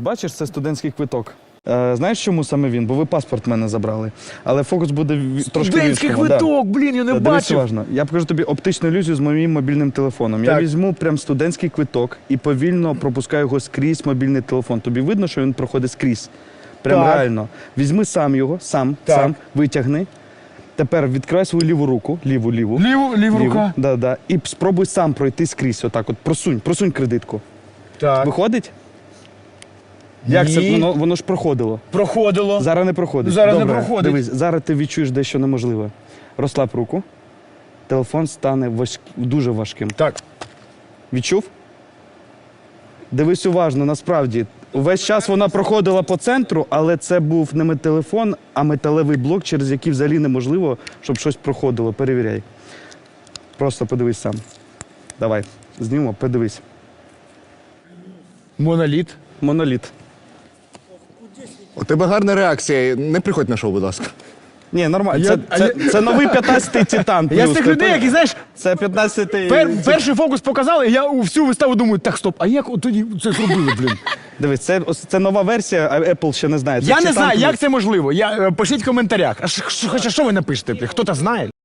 Бачиш, це студентський квиток. Е, знаєш, чому саме він? Бо ви паспорт в мене забрали. Але фокус буде в- трошки в Студентський іншому, да. квиток, блін, я не Та Дивись бачив. уважно. Я покажу тобі оптичну ілюзію з моїм мобільним телефоном. Я Так. візьму прям студентський квиток і повільно пропускаю його скрізь мобільний телефон. Тобі видно, що він проходить скрізь. Прям Так. реально. Візьми сам його, сам, Так. сам, витягни. Тепер відкривай свою ліву руку, ліву, ліву. Ліву, ліву рука. Да, да. І спробуй сам пройти скрізь. Отак, от просунь, просунь кредитку. Так. Виходить? Як Ні. це? Воно, воно ж проходило. Проходило. Зараз не проходить. Зараз не Добре, проходить. Дивись, зараз ти відчуєш дещо неможливе. Розслаб руку. Телефон стане важк... дуже важким. Так. Відчув? Дивись уважно, насправді. Увесь час вона проходила по центру, але це був не телефон, а металевий блок, через який взагалі неможливо, щоб щось проходило. Перевіряй. Просто подивись сам. Давай, знімемо, подивись. Моноліт. Моноліт. У тебе гарна реакція. Не приходь на шоу, будь ласка. Ні, нормально. Я- Це, а це, це новий 15-й титан. Я з плюс. тих людей, які, знаєш, Це 15-й. пер, перший фокус показали, і я у всю виставу думаю, так, стоп, а як от тоді це зробили, блін? Дивись, це, це нова версія, а Apple ще не знає. Це Я не Titan знаю, Plus. як це можливо. Я, е, пишіть в коментарях. А ш- ш- хоча що ви напишете? Хто-то знає?